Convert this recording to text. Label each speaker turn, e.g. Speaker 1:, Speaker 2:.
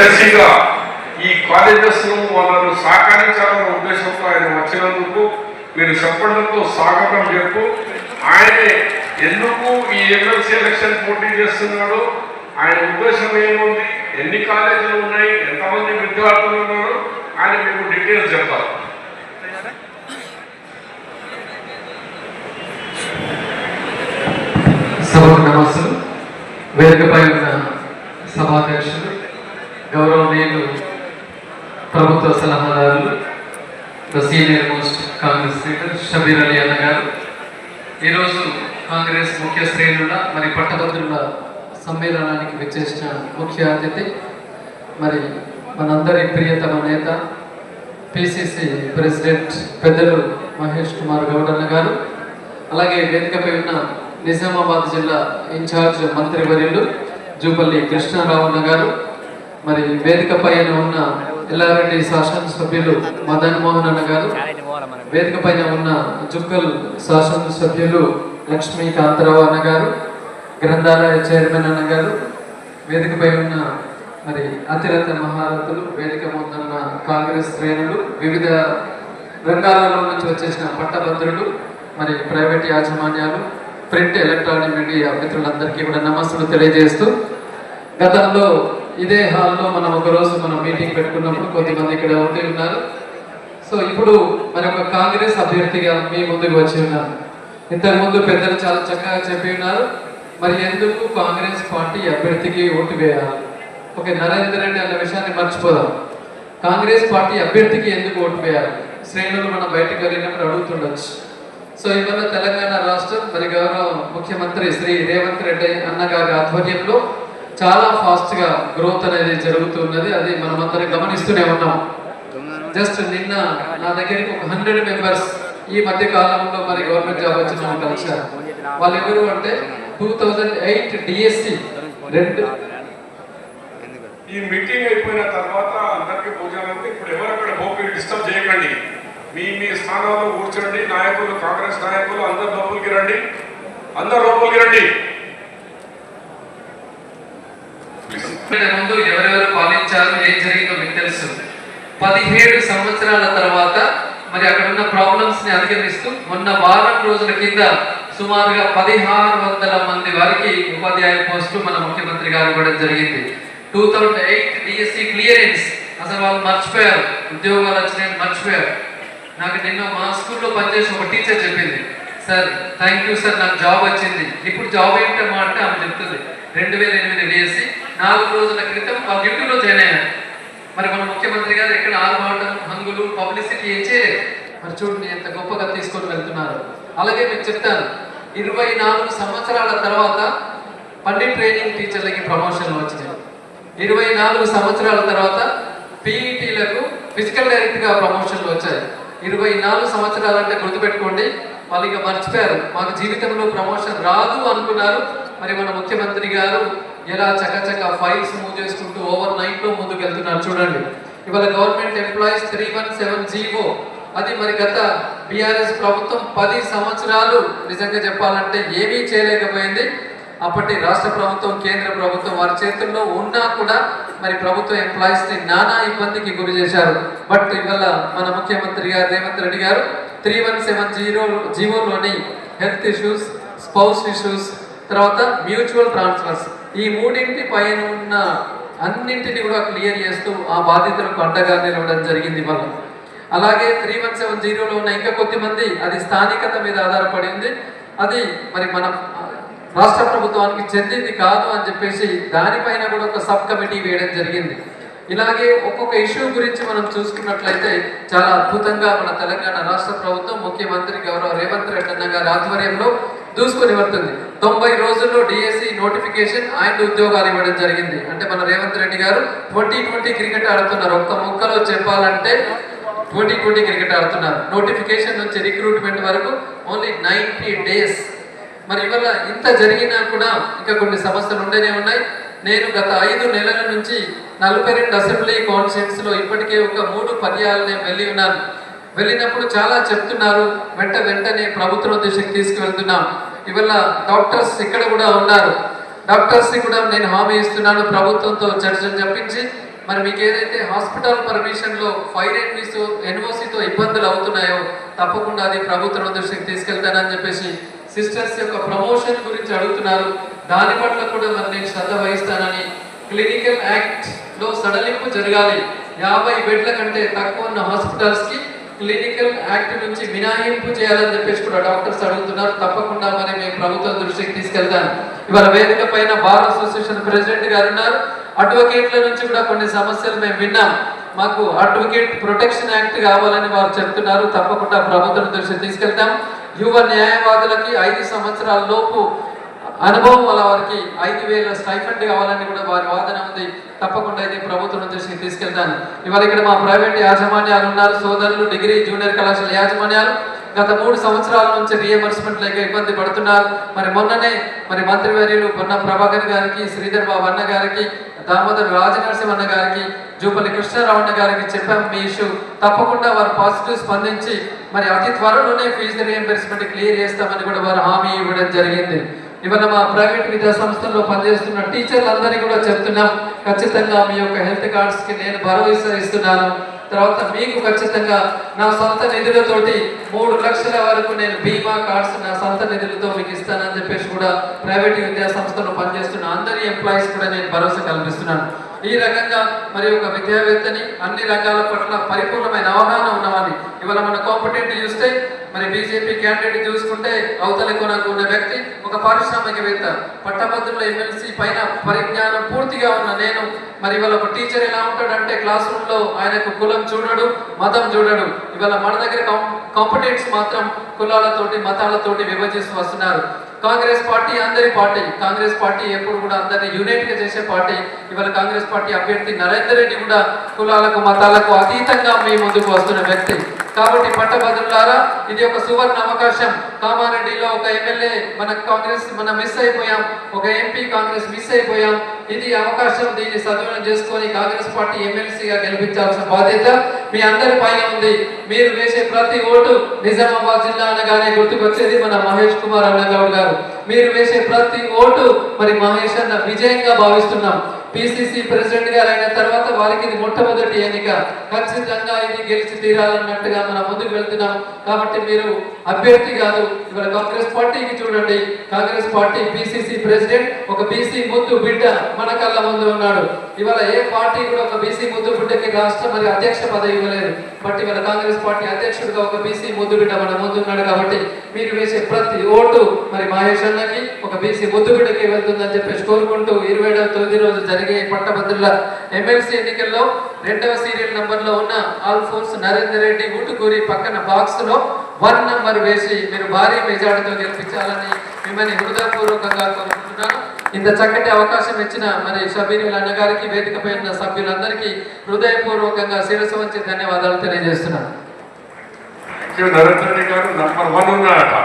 Speaker 1: ఎమ్మెల్సీగా ఈ కాలేజెస్ను వాళ్ళను సహకరించాలన్న ఉద్దేశంతో ఆయన వచ్చినందుకు మీరు చెప్పడంతో స్వాగతం చెప్పు. ఆయనే ఎందుకు ఈ ఎమ్మెల్సీ ఎలక్షన్ పోటీ చేస్తున్నాడు? ఆయన ఉద్దేశం ఏముంది? ఎన్ని కాలేజీలు ఉన్నాయి? ఎంతమంది విద్యార్థులు ఉన్నారు? ఆయన మీకు డీటెయిల్స్ చెప్తారు.
Speaker 2: సభకు నమస్సులు వేదికపై ఉన్న సభాధ్యక్షులు గౌరవనీయులు ప్రభుత్వ సలహాదారులు the senior most Congress leader Shabbir Ali అన్న గారు. ఈరోజు కాంగ్రెస్ ముఖ్య శ్రేణుల మరి పట్టభద్రుల సమ్మేళనానికి విచ్చేసిన ముఖ్య అతిథి మరి మనందరి ప్రియతమ నేత పిసిసి ప్రెసిడెంట్ పెద్దలు మహేష్ కుమార్ గౌడ్ అన్న గారు అలాగే వేదికపై ఉన్న నిజామాబాద్ జిల్లా ఇన్ఛార్జ్ మంత్రివర్యులు జూపల్లి కృష్ణారావు అన్న గారు మరి వేదిక పైన ఉన్న ఎల్లారెడ్డి శాసనసభ్యులు మదన్ మోహన్ అన్న గారు వేదిక పైన ఉన్న జుక్కల్ శాసనసభ్యులు లక్ష్మీకాంతరావు అన్న గారు గ్రంథాలయ చైర్మన్ అన్న గారు వేదికపై ఉన్న మరి అతిరత మహారథులు వేదిక ముందున్న కాంగ్రెస్ శ్రేణులు వివిధ రంగాలలో నుంచి వచ్చేసిన పట్టభద్రులు మరి ప్రైవేట్ యాజమాన్యాలు ప్రింట్ ఎలక్ట్రానిక్ మీడియా మిత్రులందరికీ కూడా నమస్సులు తెలియజేస్తూ గతంలో ఇదే హాల్లో మనం ఒక రోజు మనం మీటింగ్ పెట్టుకున్నప్పుడు కొంతమంది ఇక్కడ ఉండి ఉన్నారు. సో ఇప్పుడు మరి ఒక కాంగ్రెస్ అభ్యర్థిగా మీ ముందుకు వచ్చి ఉన్నారు. ఇంతకుముందు పెద్దలు చాలా చక్కగా చెప్పి ఉన్నారు. మరి ఎందుకు కాంగ్రెస్ పార్టీ అభ్యర్థికి ఓటు వేయాలి? ఓకే నరేంద్ర రెడ్డి అన్న విషయాన్ని మర్చిపోదాం. కాంగ్రెస్ పార్టీ అభ్యర్థికి ఎందుకు ఓటు వేయాలి? శ్రేణులు మనం బయటకు వెళ్ళినప్పుడు అడుగుతుండొచ్చు. సో ఇవాళ తెలంగాణ రాష్ట్రం మరి గౌరవ ముఖ్యమంత్రి శ్రీ రేవంత్ రెడ్డి అన్న గారి ఆధ్వర్యంలో చాలా ఫాస్ట్గా గ్రోత్ అనేది జరుగుతున్నది అది మనమందరం గమనిస్తూనే ఉన్నాం. జస్ట్ నిన్న నా దగ్గరికి ఒక హండ్రెడ్ మెంబర్స్ ఈ మధ్య కాలంలో మరి గవర్నమెంట్ జాబ్ వచ్చిన వాళ్ళు వాళ్ళు ఎవరు అంటే టూ థౌజండ్ ఎయిట్ డిఎస్సి రెండు.
Speaker 1: ఈ మీటింగ్ అయిపోయిన తర్వాత అందరికీ భోజనం ఇప్పుడు ఎవరక్కడ పోయి డిస్టర్బ్ చేయకండి. మీ మీ స్థానాల్లో కూర్చోండి. నాయకులు కాంగ్రెస్ నాయకులు అందరు లోపలికి రండి. అందరు లోపలికి రండి.
Speaker 2: ముందు ఎవరెవరు పాలించారు ఏం జరిగిందో మీకు తెలుసు. పదిహేడు సంవత్సరాల తర్వాత మరి అక్కడ ఉన్న ప్రాబ్లమ్స్ని అధిగమిస్తూ మొన్న వారం రోజుల కింద సుమారుగా పదిహారు వందల మంది వారికి ఉపాధ్యాయ పోస్టు మన ముఖ్యమంత్రి గారు ఇవ్వడం జరిగింది. Two thousand eight DSC clearance. అసలు వాళ్ళు మర్చిపోయారు. ఉద్యోగాలు వచ్చినాయని మర్చిపోయారు. నాకు నిన్న మా స్కూల్లో పనిచేసిన ఒక టీచర్ చెప్పింది. సార్ థ్యాంక్ యూ సార్ నాకు జాబ్ వచ్చింది. ఇప్పుడు జాబ్ ఏంటమ్మా? అంటే ఆమె చెప్తుంది. రెండు వేల ఎనిమిది డిఎస్సి నాలుగు రోజుల క్రితం ఆ డ్యూటీలో జాయిన్ అయ్యారు. మరి మన ముఖ్యమంత్రి గారు ఎక్కడ ఆర్భాటం హంగులు పబ్లిసిటీ ఏం చేయలేదు. మరి చూడండి ఎంత గొప్పగా తీసుకొని వెళ్తున్నారు. అలాగే మీకు చెప్తాను ఇరవై నాలుగు సంవత్సరాల తర్వాత పండిట్ ట్రైనింగ్ టీచర్లకి ప్రమోషన్లు వచ్చినాయి. ఇరవై నాలుగు సంవత్సరాల తర్వాత పీఈటీలకు ఫిజికల్ డైరెక్ట్గా ప్రమోషన్లు వచ్చాయి. ఇరవై నాలుగు సంవత్సరాలు అంటే గుర్తుపెట్టుకోండి వాళ్ళు ఇక మర్చిపోయారు. మాకు జీవితంలో ప్రమోషన్ రాదు అనుకున్నారు. మరి మన ముఖ్యమంత్రి గారు ఎలా చకచక ఫైల్స్ మూవ్ చేసుకుంటూ ఓవర్ నైట్లో ముందుకు వెళ్తున్నారు చూడండి. ఇవాళ government employees three one seven GO అది మరి గత బీఆర్ఎస్ ప్రభుత్వం పది సంవత్సరాలు నిజంగా చెప్పాలంటే ఏమీ చేయలేకపోయింది. అప్పటి రాష్ట్ర ప్రభుత్వం కేంద్ర ప్రభుత్వం వారి చేతుల్లో ఉన్నా కూడా మరి ప్రభుత్వ ఎంప్లాయీస్ని నానా ఇబ్బందికి గురి చేశారు. బట్ ఇవాళ మన ముఖ్యమంత్రి గారు రేవంత్ రెడ్డి గారు త్రీ వన్ సెవెన్ జీరో జీవోలోని హెల్త్ ఇష్యూస్ స్పౌస్ ఇష్యూస్ తర్వాత మ్యూచువల్ ట్రాన్స్ఫర్స్. ఈ మూడింటి పైన ఉన్న అన్నింటినీ కూడా క్లియర్ చేస్తూ ఆ బాధితులకు అండగా నిలవడం జరిగింది ఇవాళ అలాగే త్రీ వన్ సెవెన్ జీరోలో ఉన్న ఇంకా కొద్దిమంది అది స్థానికత మీద ఆధారపడి ఉంది. అది మరి మన రాష్ట్ర ప్రభుత్వానికి చెందింది కాదు అని చెప్పేసి దానిపైన కూడా ఒక సబ్ కమిటీ వేయడం జరిగింది. ఇలాగే ఒక్కొక్క ఇష్యూ గురించి మనం చూసుకున్నట్లయితే చాలా అద్భుతంగా మన తెలంగాణ రాష్ట్ర ప్రభుత్వం ముఖ్యమంత్రి గౌరవ రేవంత్ రెడ్డి అన్న గారి ఆధ్వర్యంలో దూసుకొని వస్తుంది తొంభై రోజుల్లో డిఎస్సి నోటిఫికేషన్ అండ్ ఉద్యోగాలు ఇవ్వడం జరిగింది. అంటే మన రేవంత్ రెడ్డి గారు ట్వంటీ ట్వంటీ క్రికెట్ ఆడుతున్నారు. ఒక్క ముక్కలో చెప్పాలంటే ట్వంటీ ట్వంటీ క్రికెట్ ఆడుతున్నారు. నోటిఫికేషన్ నుంచి రిక్రూట్మెంట్ వరకు ఓన్లీ నైంటీ డేస్ మరి ఇవాళ ఇంత జరిగినా కూడా ఇంకా కొన్ని సమస్యలు ఉండేనే ఉన్నాయి. నేను గత ఐదు నెలల నుంచి నలభై రెండు అసెంబ్లీ కాన్ఫరెన్స్లో ఇప్పటికే ఒక మూడు పర్యాలు నేను వెళ్ళి ఉన్నాను. వెళ్ళినప్పుడు చాలా చెప్తున్నారు వెంట వెంటనే ప్రభుత్వం దృష్టికి తీసుకువెళ్తున్నాం. ఇవాళ డాక్టర్స్ ఇక్కడ కూడా ఉన్నారు. డాక్టర్స్ని కూడా నేను హామీ ఇస్తున్నాను ప్రభుత్వంతో చర్చలు చెప్పించి మరి మీకు ఏదైతే హాస్పిటల్ పర్మిషన్లో ఫైర్ ఎన్వీస్ ఎన్ఓసితో ఇబ్బందులు అవుతున్నాయో తప్పకుండా అది ప్రభుత్వం దృష్టికి తీసుకెళ్తానని చెప్పేసి సిస్టర్స్ యొక్క ప్రమోషన్ గురించి అడుగుతున్నారు. దాని పట్ల కూడా మరి నేను శ్రద్ధ వహిస్తానని క్లినికల్ యాక్ట్లో సడలింపు జరగాలి. యాభై బెడ్ల కంటే తక్కువ ఉన్న హాస్పిటల్స్కి క్లినికల్ యాక్ట్ నుంచి మినహాయింపు చేయాలని చెప్పేసి కూడా డాక్టర్స్ అడుగుతున్నారు. తప్పకుండా మరి మేము ప్రభుత్వం దృష్టికి తీసుకెళ్తాను ఇవాళ వేదిక పైన బార్ అసోసియేషన్ ప్రెసిడెంట్ గారు ఉన్నారు. అడ్వకేట్ల నుంచి కూడా కొన్ని సమస్యలు మేము విన్నాం. మాకు అడ్వకేట్ ప్రొటెక్షన్ యాక్ట్ కావాలని వారు చెప్తున్నారు. తప్పకుండా ప్రభుత్వం దృష్టికి తీసుకెళ్తాం. యువ న్యాయవాదులకి ఐదు సంవత్సరాల లోపు అనుభవం వల్ల వారికి ఐదు వేల స్టైఫండ్ కావాలని కూడా వారి వాదన ఉంది. తప్పకుండా ఇది ప్రభుత్వం దృష్టికి తీసుకెళ్తాను. ఇవాళ ఇక్కడ మా ప్రైవేట్ యాజమాన్యాలు ఉన్నారు. సోదరులు డిగ్రీ జూనియర్ కళాశాల యాజమాన్యాలు గత మూడు సంవత్సరాల నుంచి రియంబర్స్మెంట్ లేక ఇబ్బంది పడుతున్నారు. మరి మొన్ననే మరి మంత్రివర్యులు పొన్న ప్రభాకర్ గారికి శ్రీధర్ బాబు అన్న గారికి దామోదర్ రాజనరసింహన్న గారికి జూపల్లి కృష్ణారావు అన్న గారికి చెప్పాం మీ ఇష్యూ. తప్పకుండా వారు పాజిటివ్ స్పందించి మరి అతి త్వరలోనే ఫీజు రియంబర్స్మెంట్ క్లియర్ చేస్తామని కూడా వారు హామీ ఇవ్వడం జరిగింది. ఇవాళ మా ప్రైవేట్ విద్యా సంస్థల్లో పనిచేస్తున్న టీచర్లందరికీ కూడా చెప్తున్నాం ఖచ్చితంగా మీ యొక్క హెల్త్ కార్డ్స్కి నేను భరోసా ఇస్తున్నాను. తర్వాత మీకు ఖచ్చితంగా నా సొంత నిధులతోటి మూడు లక్షల వరకు నేను బీమా కార్డ్స్ నా సొంత నిధులతో మీకు ఇస్తానని చెప్పేసి కూడా ప్రైవేట్ విద్యా సంస్థలో పనిచేస్తున్న అందరి ఎంప్లాయీస్ కూడా నేను భరోసా కల్పిస్తున్నాను. ఈ రకంగా మరి ఒక విద్యావేత్తని అన్ని రంగాల పట్ల పరిపూర్ణమైన అవగాహన ఉన్నవాడిని. ఇవాళ మన కాంపిటెంట్ చూస్తే మరి బీజేపీ క్యాండిడేట్ చూసుకుంటే అవతల కొనకు ఉన్న వ్యక్తి ఒక పారిశ్రామికవేత్త. పట్టభద్రుల ఎమ్మెల్సీ పైన పరిజ్ఞానం పూర్తిగా ఉన్న నేను మరి ఇవాళ ఒక టీచర్ ఎలా ఉంటాడంటే క్లాస్ రూమ్లో ఆయనకు కులం చూడడు మతం చూడడు. ఇవాళ మన దగ్గర కాంపిటెంట్స్ మాత్రం కులాలతోటి మతాలతోటి విభజిస్తూ వస్తున్నారు. కాంగ్రెస్ పార్టీ అందరి పార్టీ కాంగ్రెస్ పార్టీ ఎప్పుడు కూడా అందరినీ యునైట్గా చేసే పార్టీ. ఇవాళ కాంగ్రెస్ పార్టీ అభ్యర్థి నరేందర్ రెడ్డి కూడా కులాలకు మతాలకు అతీతంగా మీ ముందుకు వస్తున్న వ్యక్తి. కాబట్టి పట్టభద్రులారా ఇది ఒక సువర్ణ అవకాశం. కామారెడ్డిలో ఒక ఎమ్మెల్యే మన కాంగ్రెస్ మనం మిస్ అయిపోయాం. ఒక ఎంపీ కాంగ్రెస్ మిస్ అయిపోయాం. ఇది అవకాశం దీన్ని సద్వినియోగం చేసుకొని కాంగ్రెస్ పార్టీ ఎమ్మెల్సీగా గెలిపించాల్సిన బాధ్యత మీ అందరి పైన ఉంది. మీరు వేసే ప్రతి ఓటు నిజామాబాద్ జిల్లా అనగానే గుర్తుకొచ్చేది మన మహేష్ కుమార్ అన్నగౌడ్ గారు. మీరు వేసే ప్రతి ఓటు మరి మహేష్ అన్న విజయంగా భావిస్తున్నాం. పిసిసి ప్రెసిడెంట్ గారు అయిన తర్వాత వారికి ఇది మొట్టమొదటి ఎన్నిక. ఖచ్చితంగా ఇది గెలిచి తీరాలన్నట్టుగా మనం ముందుకు వెళ్తున్నాం. కాబట్టి మీరు అభ్యర్థి కాదు ఇవాళ కాంగ్రెస్ పార్టీకి చూడండి. కాంగ్రెస్ పార్టీ పిసిసి ప్రెసిడెంట్ ఒక బీసీ ముద్దు బిడ్డ మన కళ్ళ ముందు ఉన్నాడు. ఇవాళ ఏ పార్టీ కూడా ఒక బీసీ ముద్దు బిడ్డకి రాష్ట్ర మరి అధ్యక్ష పదవి ఇవ్వలేదు. బట్ ఇవాళ కాంగ్రెస్ పార్టీ అధ్యక్షుడిగా ఒక బీసీ ముద్దు బిడ్డ మన ముందున్నాడు కాబట్టి మీరు వేసే ప్రతి ఓటు మరి మహేష్ అన్నకి ఒక బీసీ ముద్దు బిడ్డకి వెళ్తుందని చెప్పేసి కోరుకుంటూ ఇరవై ఏడవ తొమ్మిది రోజు జరిగే పట్టభద్రుల ఎమ్మెల్సీ ఎన్నికల్లో రెండవ సీరియల్ నంబర్లో ఉన్న ఆల్ఫోర్స్ నరేందర్ రెడ్డి ఊటుకూరి పక్కన బాక్స్లో వన్ నంబర్ వేసి మీరు భారీ మెజార్టీతో గెలిపించాలని మిమ్మల్ని హృదయపూర్వకంగా కోరుకుంటున్నాను. ఇంత చక్కటి అవకాశం ఇచ్చిన మరి షబీరుల అన్నగారికి వేదికపై ఉన్న సభ్యులందరికీ హృదయపూర్వకంగా శిరస్సు వంచి ధన్యవాదాలు తెలియజేస్తున్నాను.
Speaker 1: నరేంద్ర రెడ్డి గారు. నంబర్ వన్ ఉన్నారట.